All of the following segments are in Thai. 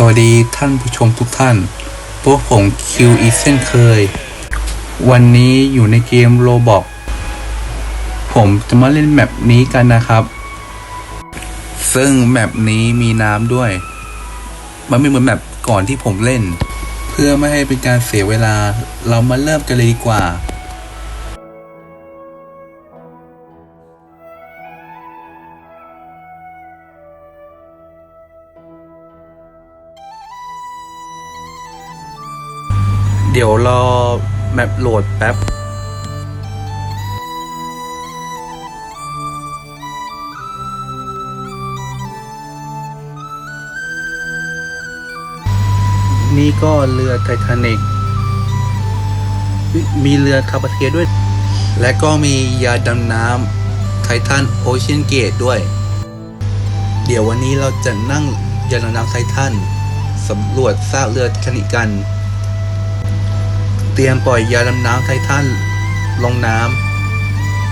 สวัสดีท่านผู้ชมทุกท่าน พวกผมคิวอีเช่นเคย วันนี้อยู่ในเกมโรบอกผมจะมาเล่นแมปนี้กันนะครับ ซึ่งแมปนี้มีน้ำด้วย มันไม่เหมือนแมปก่อนที่ผมเล่น เพื่อไม่ให้เป็นการเสียเวลา เรามาเริ่มกันเลยดีกว่า เดี๋ยวรอแมปโหลดแป๊บนี่ก็เรือไททานิกมีเรือคาบาเทียด้วย และก็มียาดำน้ำไททันโอเชียนเกตด้วย เดี๋ยววันนี้เราจะนั่งยาดำน้ำไททันสำรวจซากเรือไททานิกกัน ตรียมปล่อยยาดำน้ำไททันลงน้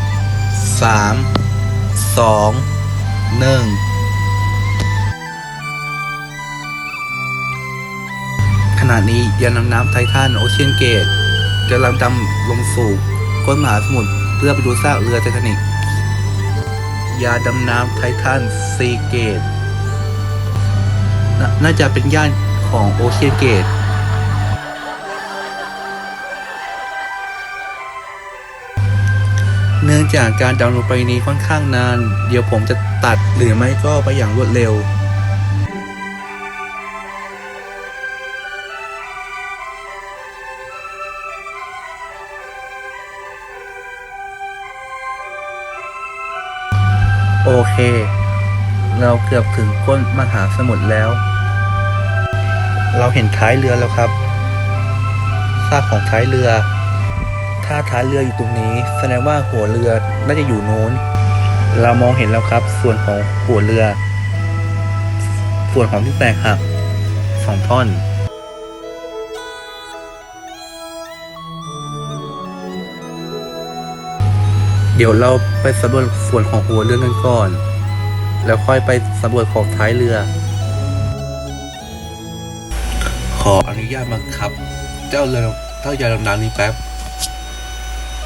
ำสามสองหนึ่งขณะนี้ยาดำน้ำไททันโอเชียนเกตกำลังดำลงสู่ก้นมหาสมุทรเพื่อไปดูซากเรือไททานิกยาดำน้ำไททันซีเกต น่าจะเป็นย่านของโอเชียนเกต องจากการดาวน์โหลดไปนี้ค่อนข้างนาน เดี๋ยวผมจะตัดหรือไม่ก็ไปอย่างรวดเร็วโอเค เราเกือบถึงก้นมหาสมุทรแล้ว เราเห็นท้ายเรือแล้วครับ ซากของท้ายเรือ ถ้าท้ายเรืออยู่ตรงนี้ แสดงว่าหัวเรือน่าจะอยู่โน้น เรามองเห็นแล้วครับ ส่วนของหัวเรือ ส่วนของที่แตกหักสองท่อนเดี๋ยวเราไปสำรวจส่วนของหัวเรือกันก่อน แล้วค่อยไปสำรวจของท้ายเรือ ขออนุญาตบังคับ เจ้าเรือเจ้ายาดำน้ำนี้แป๊บ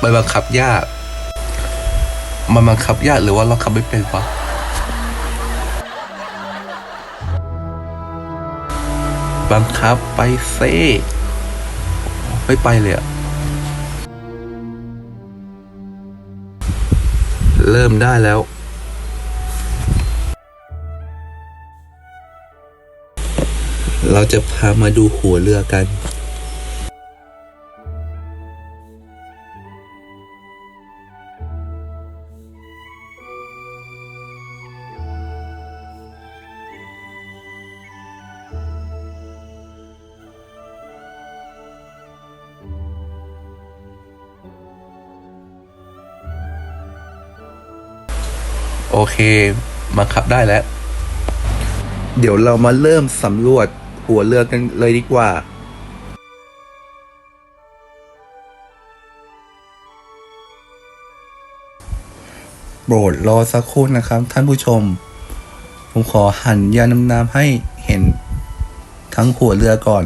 ไปบังคับยาก มันบังคับยากหรือว่าเราขับไม่เป็นวะบังคับไปเซ่ไม่ไปเลยอะเริ่มได้แล้ว เราจะพามาดูหัวเรือกัน เค บังคับได้แล้ว เดี๋ยวเรามาเริ่มสำรวจหัวเรือกันเลยดีกว่าโปรดรอสักครู่นะครับท่านผู้ชม ผมขอหันยานำน้ำให้เห็นทั้งหัวเรือก่อน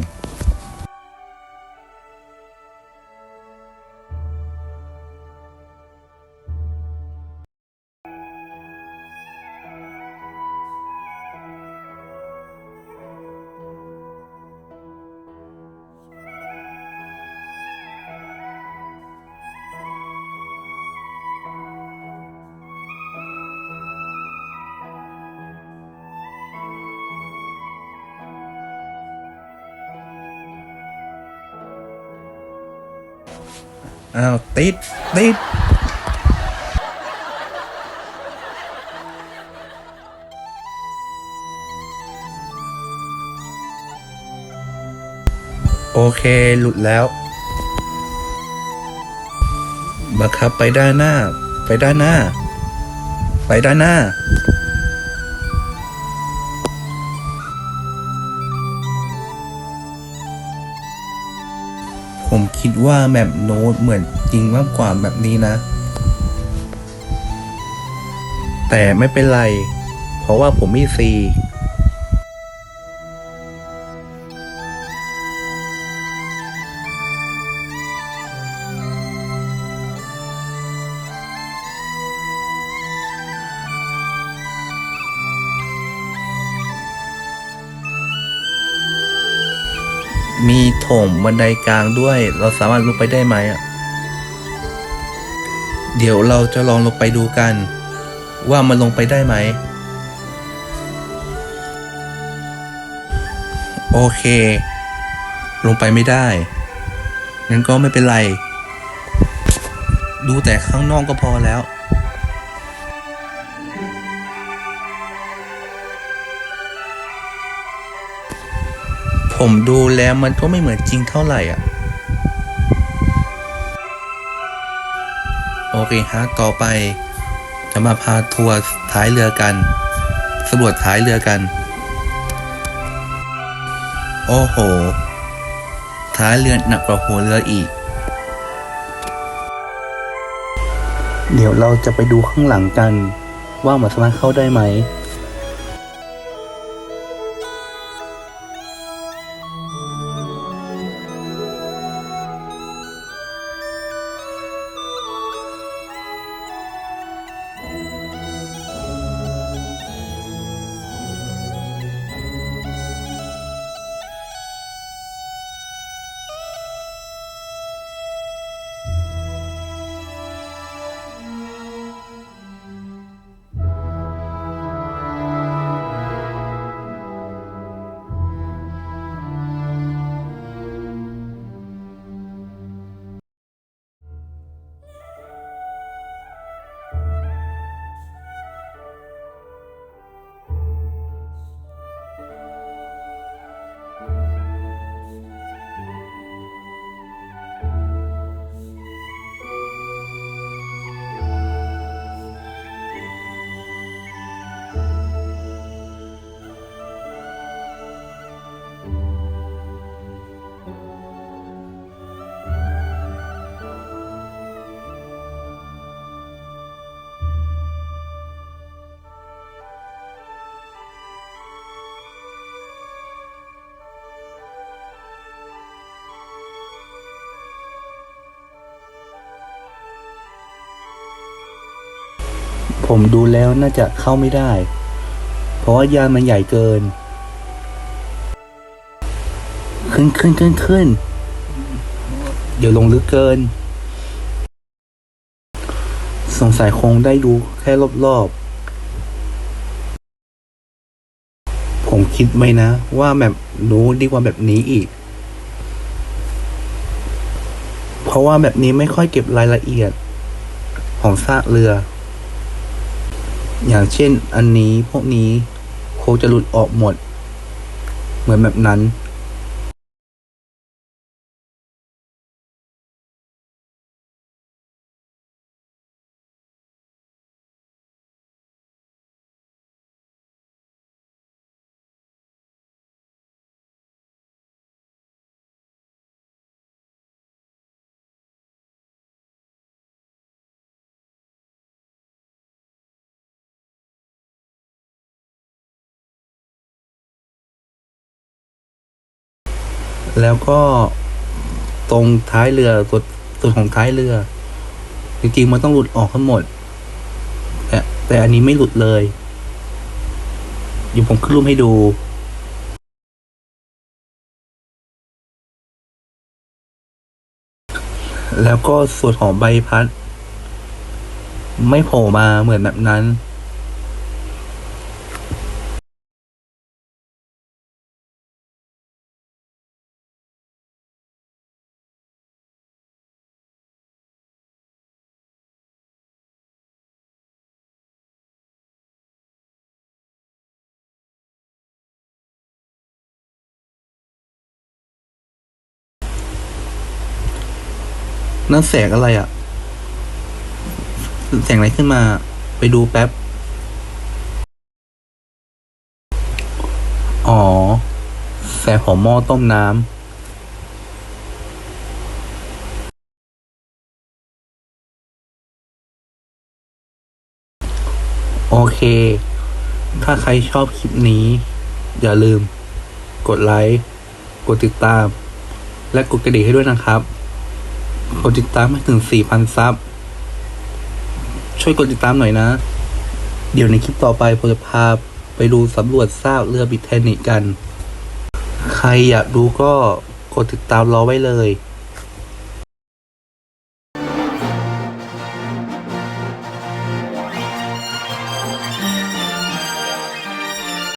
อ้าวติดติดโอเค หลุดแล้วบังคับไปด้านหน้า ไปด้านหน้า ไปด้านหน้า ผมคิดว่าแมปโน้ตเหมือนจริงมากกว่าแบบนี้นะ แต่ไม่เป็นไร เพราะว่าผมมีซี มีโถงบันไดกลางด้วย เราสามารถลงไปได้ไหมอะ เดี๋ยวเราจะลองลงไปดูกัน ว่ามันลงไปได้ไหม โอเค ลงไปไม่ได้ งั้นก็ไม่เป็นไร ดูแต่ข้างนอกก็พอแล้ว ผมดูแล้วมันก็ไม่เหมือนจริงเท่าไหร่อะ โอเคฮะ ต่อไป จะมาพาทัวร์ท้ายเรือกันสำรวจท้ายเรือกัน โอ้โห ท้ายเรือหนักกว่าหัวเรืออีก เดี๋ยวเราจะไปดูข้างหลังกัน ว่ามันสามารถเข้าได้ไหม ผมดูแล้วน่าจะเข้าไม่ได้ เพราะว่ายานมันใหญ่เกิน ขึ้นขึ้นขึ้นขึ้นเดี๋ยวลงลึกเกิน สงสัยคงได้ดูแค่รอบๆ ผมคิดไหมนะ ว่าแบบนู้ดีกว่าแบบนี้อีก เพราะว่าแบบนี้ไม่ค่อยเก็บรายละเอียดของซากเรือ อย่างเช่นอันนี้พวกนี้โคจะหลุดออกหมด เหมือนแบบนั้น แล้วก็ตรงท้ายเรือส่วนส่วนของท้ายเรือ จริงๆมันต้องหลุดออกทั้งหมด แต่แต่อันนี้ไม่หลุดเลยเดี๋ยวผมขึ้นรูปให้ดูแล้วก็ส่วนของใบพัด ไม่โผล่มาเหมือนแบบนั้น นั่นแสงอะไรอะ่ะ แสงอะไรขึ้นมา ไปดูแป๊บ อ๋อ แสงของหม้อต้มน้ำโอเค ถ้าใครชอบคลิปนี้ อย่าลืม กดไลค์ กดติดตาม และกดกระดิ่งให้ด้วยนะครับ กดติดตามให้ถึง 4,000 ซับ ช่วยกดติดตามหน่อยนะ เดี๋ยวในคลิปต่อไปผมจะพาไปดูสำรวจซากเรือบิทเทนิกกัน ใครอยากดูก็กดติดตามรอไว้เลย